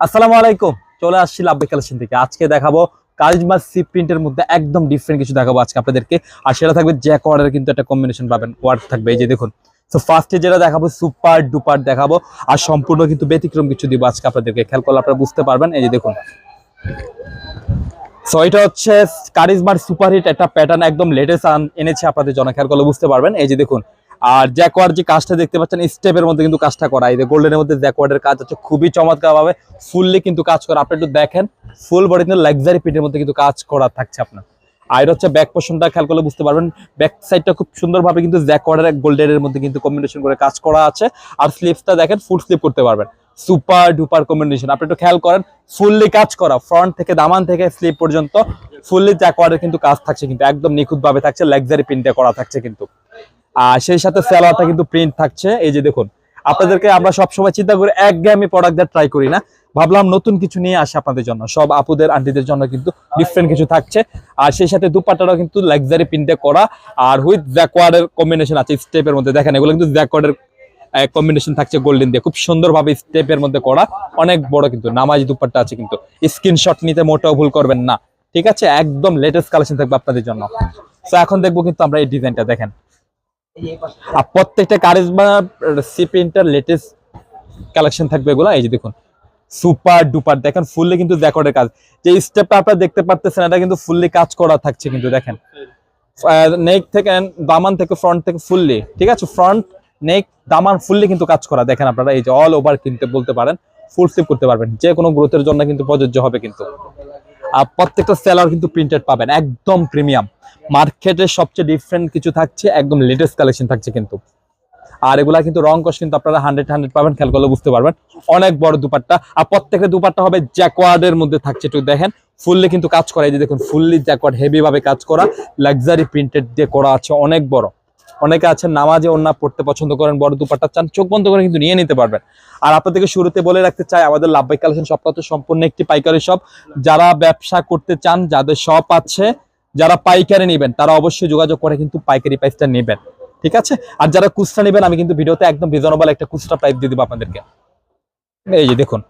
আসসালামু আলাইকুম। চলে আসছি লাভবে কালেকশন থেকে। আজকে দেখাবো কারিজমা সি প্রিন্টের মধ্যে একদম ডিফারেন্ট কিছু দেখাবো আজকে আপনাদেরকে। আর সেটা থাকবে জ্যাক ওয়ার্ডের কিন্তু একটা কম্বিনেশন পাবেন ওয়ার্ড থাকবে। এই যে দেখুন। তো ফার্স্টে যেটা দেখাবো সুপার ডুপার দেখাবো। আর সম্পূর্ণ কিন্তু ব্যতিক্রম কিছু দিব আজকে আপনাদেরকে। খেয়াল করলে আপনারা বুঝতে পারবেন। এই যে দেখুন। সো এটা হচ্ছে কারিজমার সুপারহিট একটা প্যাটার্ন একদম লেটেস্ট এনেছে আপনাদের জন্য। খেয়াল করলে বুঝতে পারবেন। এই যে দেখুন। আর জ্যাকওয়ার্ড যে কাজটা দেখতে পাচ্ছেন স্টেপের মধ্যে কিন্তু কাজটা করা। এই যে গোল্ডেনের মধ্যে জ্যাকওয়ার্ডের কাজ হচ্ছে খুবই চমৎকার ভাবে ফুললি কিন্তু কাজ করা। আপনি একটু দেখেন ফুল বডি কিন্তু লাক্সারি পিটের মধ্যে কিন্তু কাজ করা থাকছে আপনার। আর এটা হচ্ছে ব্যাক পোর্শনটা খেয়াল করলে বুঝতে পারবেন ব্যাক সাইডটা খুব সুন্দরভাবে কিন্তু জ্যাকওয়ার্ডের গোল্ডেনের মধ্যে কিন্তু কম্বিনেশন করে কাজ করা আছে। আর স্লিপসটা দেখেন ফুল স্লিপ করতে পারবেন। সুপার ডুপার কম্বিনেশন আপনি একটু খেয়াল করেন ফুললি কাজ করা ফ্রন্ট থেকে দামান থেকে স্লিপ পর্যন্ত ফুললি জ্যাকওয়ার্ডের কিন্তু কাজ থাকছে কিন্তু, একদম নিখুঁত ভাবে থাকছে লাক্সারি প্রিন্টে করা থাকছে কিন্তু। আর সেই সাথে স্যালোয়ারটা কিন্তু প্রিন্ট থাকছে। এই যে দেখুন, আপনাদেরকে আমরা সবসময় চিন্তা করি, একঘেয়েমি প্রোডাক্ট দিয়ে ট্রাই করি না। ভাবলাম নতুন কিছু নিয়ে আসে আপনাদের জন্য। সব আপুদের আন্টিদের জন্য কিন্তু ডিফারেন্ট কিছু থাকছে। আর সেই সাথে দুপাট্টাটাও কিন্তু লাক্সারি প্রিন্টে করা। আর উইথ জ্যাকওয়ার্ডের কম্বিনেশন আছে স্টেপের মধ্যে দেখেন, এগুলো কিন্তু জ্যাকওয়ার্ডের কম্বিনেশন থাকছে গোল্ডেন দিয়ে। খুব সুন্দরভাবে স্টেপের মধ্যে করা। অনেক বড় কিন্তু, নামাজ দুপাট্টা আছে কিন্তু। স্ক্রিনশট নিতে মোটেও ভুল করবেন না। ঠিক আছে? একদম লেটেস্ট কালেকশন থাকবে আপনাদের জন্য। তো এখন দেখব কিন্তু আমরা এই ডিজাইনটা দেখেন। আর প্রত্যেকটা কারিজমা সি লেটেস্ট কালেকশন থাকবে এগুলো, এই যে দেখুন, সুপার ডুপার, দেখেন, ফুললি কিন্তু জ্যাকটের কাজ। যে স্টেপটা আপনারা দেখতে পারতেছেন, এটা কিন্তু ফুললি কাজ করা থাকছে কিন্তু, দেখেন। নেক থেকে, দামান থেকে ফ্রন্ট থেকে ফুললি, ঠিক আছে? ফ্রন্ট নেক দামান, ফুললি কিন্তু কাজ করা। দেখেন আপনারা, এই যে অল ওভার কিনতে বলতে পারেন ফুল স্লিপ করতে পারবেন। যে কোনো গ্রোথের জন্য কিন্তু প্রযোজ্য হবে কিন্তু। প্রত্যেকটা সেলার কিন্তু প্রিন্টেড পাবেন, একদম প্রিমিয়াম মার্কেটের সবচেয়ে ডিফারেন্ট কিছু থাকছে, একদম লেটেস্ট কালেকশন থাকছে কিন্তু। আর এগুলা কিন্তু রং কস কিন্তু আপনারা হান্ড্রেড হান্ড্রেড পাবেন, খেয়াল করলে বুঝতে পারবেন। অনেক বড় দুপাট্টা, আর প্রত্যেকটা দুপাট্টা হবে জ্যাকওয়ার্ডের মধ্যে থাকছে, একটু দেখেন। ফুললি কিন্তু কাজ করা, এই যে দেখুন ফুললি জ্যাকওয়ার্ড হেভি ভাবে কাজ করা লাক্সারি প্রিন্টেড দিয়ে করা আছে, অনেক বড়। অনেকে আছেন নামাজে অন্য পড়তে পছন্দ করেন, বড় দুপাটা চান, চোখ বন্ধ করে কিন্তু নিয়ে নিতে পারবেন। আর আপনাদেরকে শুরুতে বলে রাখতে চাই, আমাদের লাভবাই কালেকশন তো সম্পূর্ণ একটি পাইকারি শপ। যারা ব্যবসা করতে চান, যাদের শপ আছে, যারা পাইকারি নেবেন, তারা অবশ্যই যোগাযোগ করে কিন্তু পাইকারি প্রাইসটা নেবেন। ঠিক আছে? আর যারা খুচরা নেবেন, আমি কিন্তু ভিডিওতে একদম রিজনেবল একটা খুচরা প্রাইস দিয়ে দিব আপনাদেরকে। এই যে দেখুন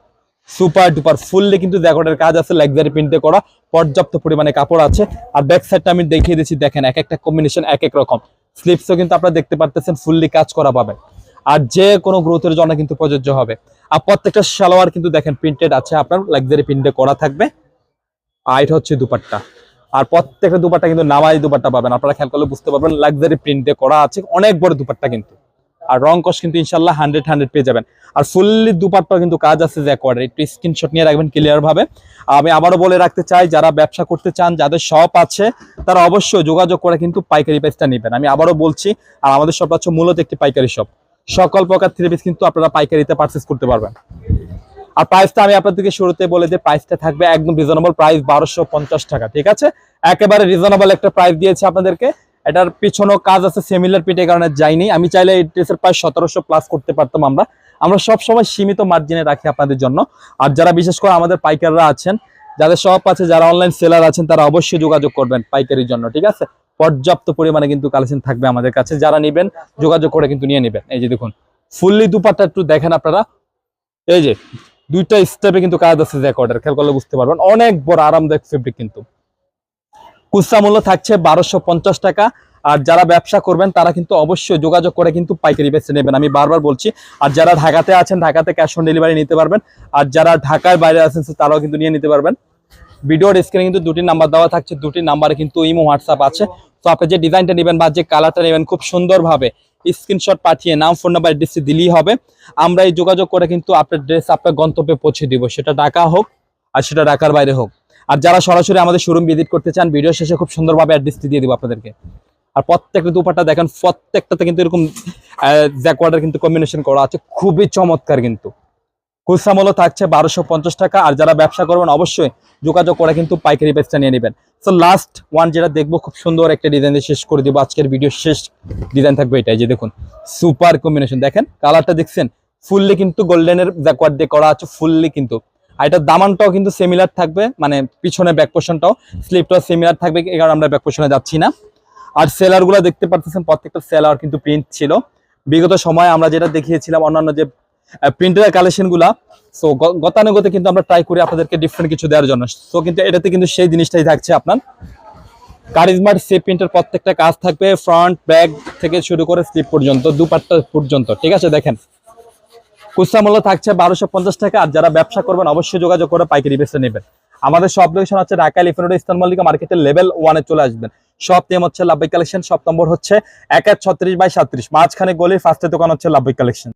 সুপার ডুপার ফুললি কিন্তু জ্যাকেটের কাজ আছে লাক্সারি প্রিন্টে করা, পর্যাপ্ত পরিমাণে কাপড় আছে। আর ব্যাক সাইডটা আমি দেখিয়ে দিচ্ছি, দেখেন এক একটা কম্বিনেশন এক এক রকম। স্লিপসও কিন্তু আপনারা দেখতে পারতেছেন ফুললি কাজ করা পাবে। আর যে কোনো গ্রোথের জন্য কিন্তু প্রযোজ্য হবে। আর প্রত্যেকটা সালোয়ার কিন্তু দেখেন প্রিন্টেড আছে, আপনার লাক্সারি প্রিন্টে করা থাকবে। আর এটা হচ্ছে দুপাট্টা। আর প্রত্যেকটা দুপাট্টা কিন্তু নামাই দুপাট্টা পাবেন। আপনারা খেয়াল করলে বুঝতে পারবেন লাক্সারি প্রিন্টে করা আছে, অনেক বড় দুপাট্টা কিন্তু। আর রং কস কিন্তু ইনশাল্লাহ হান্ড্রেড হান্ড্রেড পেয়ে যাবেন। আর ফুললি দুপাট্টা কিন্তু কাজ আছে যে কোয়ার্ডার একটু স্ক্রিনশট নিয়ে রাখবেন ক্লিয়ার ভাবে। আমি আবারও বলে রাখতে চাই, যারা ব্যবসা করতে চান, যাদের শপ আছে, তারা অবশ্যই যোগাযোগ করে কিন্তু পাইকারি প্রাইসটা নেবেন। আমি আবারও বলছি, আর আমাদের শপ হচ্ছে মূলত একটি পাইকারি শপ সকল প্রকার থ্রি পিস কিন্তু আপনারা পাইকারিতে পারচেস করতে পারবেন। আর প্রাইসটা আমি আপনাদেরকে শুরুতে বলে যে প্রাইসটা থাকবে একদম রিজনেবল প্রাইস বারোশো টাকা, ঠিক আছে? একেবারে রিজনেবল একটা প্রাইস দিয়েছে আপনাদেরকে। এটার পিছনেও কাজ আছে সেমিলার পিটে কারণে যাইনি। আমি চাইলে এই ড্রেসের প্রায় সতেরোশো প্লাস করতে পারতাম আমরা। আমরা সব সময় সীমিত মার্জিনে রাখি আপনাদের জন্য। আর যারা বিশেষ করে আমাদের পাইকাররা আছেন, যাদের শপ আছে, যারা অনলাইন সেলার আছেন, তারা অবশ্যই যোগাযোগ করবেন পাইকারির জন্য, ঠিক আছে? পর্যাপ্ত পরিমাণে কিন্তু কালেকশন থাকবে আমাদের কাছে। যারা নেবেন, যোগাযোগ করে কিন্তু নিয়ে নেবেন। এই যে দেখুন ফুললি দুপাট্টা একটু দেখেন আপনারা। এই যে, দুইটা স্টেপে কিন্তু কাজ আছে জ্যাকর্ডের খেয়াল করলে বুঝতে পারবেন। অনেক বড়, আরামদায়ক ফেব্রিক কিন্তু। খুচরা মূল্য থাকছে বারোশো পঞ্চাশ টাকা। আর যারা ব্যবসা করবেন, তারা কিন্তু অবশ্যই যোগাযোগ করে কিন্তু পাইকারি বেচে নেবেন। আমি বারবার বলছি, আর যারা ঢাকাতে আছেন, ঢাকাতে ক্যাশ অন ডেলিভারি নিতে পারবেন। আর যারা ঢাকার বাইরে আছেন তারাও কিন্তু নিয়ে নিতে পারবেন। ভিডিওর স্ক্রিনে কিন্তু দুটি নাম্বার দেওয়া থাকছে। দুটি নাম্বারে কিন্তু ইমো হোয়াটসঅ্যাপ আছে। তো আপনি যে ডিজাইনটা নেবেন বা যে কালারটা নেবেন, খুব সুন্দরভাবে স্ক্রিনশট পাঠিয়ে নাম ফোন নাম্বার অ্যাড্রেসে দিলেই হবে। আমরা এই যোগাযোগ করে কিন্তু আপনার ড্রেস আপনার গন্তব্যে পৌঁছে দিব। সেটা ঢাকা হোক, আর সেটা ঢাকার বাইরে হোক। আর যারা সরাসরি আমাদের শোরুম ভিজিট করতে চান ভিডিও শেষে খুব সুন্দরভাবে অ্যাড্রেসটি দিয়ে দিব আপনাদেরকে। আর প্রত্যেকটা দুপাটা দেখেন, প্রত্যেকটাতে কিন্তু এরকম জ্যাকওয়ার্ডের কিন্তু কম্বিনেশন করা আছে, খুবই চমৎকার কিন্তু। খুচরা মূল্য থাকছে বারোশো পঞ্চাশ টাকা, আর যারা ব্যবসা করবেন অবশ্যই যোগাযোগ করে কিন্তু পাইকারি প্রাইসটা নিয়ে নেবেন। সো লাস্ট ওয়ান যেটা দেখব, খুব সুন্দর একটা ডিজাইন দিয়ে শেষ করে দিব। আজকের ভিডিও শেষ ডিজাইন থাকবে এটাই, যে দেখুন সুপার কম্বিনেশন দেখেন কালারটা দেখছেন ফুললি কিন্তু গোল্ডেনের জ্যাকওয়ার্ড দিয়ে করা আছে ফুললি কিন্তু। আর এটার দামানটাও কিন্তু সিমিলার থাকবে মানে পিছনে ব্যাক পোর্শনটাও স্লিপটাও সিমিলার থাকবে, এই কারণে আমরা ব্যাক পোর্শনে যাচ্ছি না। আর সেলারগুলো দেখতে পারতেছেন, প্রত্যেকটা সেলার কিন্তু প্রিন্ট ছিল। বিগত সময় আমরা যেটা দেখিয়েছিলাম, অন্যান্য যে প্রিন্টের কালেকশনগুলা সো গতানুগতে কিন্তু আমরা ট্রাই করি আপনাদেরকে ডিফারেন্ট কিছু দেওয়ার জন্য। সো কিন্তু এটাতে কিন্তু সেই জিনিসটাই থাকছে আপনার। কারিজমার সে প্রিন্টের প্রত্যেকটা কাজ থাকবে ফ্রন্ট ব্যাক থেকে শুরু করে স্লিপ পর্যন্ত, দুপাট্টা পর্যন্ত, ঠিক আছে, দেখেন। খুচরা মূল্য থাকছে বারোশো পঞ্চাশ টাকা। আর যারা ব্যবসা করবেন, অবশ্যই যোগাযোগ করে পাইকারি বেছে নেবেন। আমাদের সব লোকেশন হচ্ছে ঢাকা ইলিফেন্ট ইস্তান মল্লিকা মার্কেটের লেভেল ওয়ানে চলে আসবেন। সব নেম হচ্ছে লাভবাই কালেকশন সব নম্বর হচ্ছে এক এক ছত্রিশ বাই সাত্রিশ। মাঝখানে গলির ফার্স্টের দোকান হচ্ছে লাভবাই কালেকশন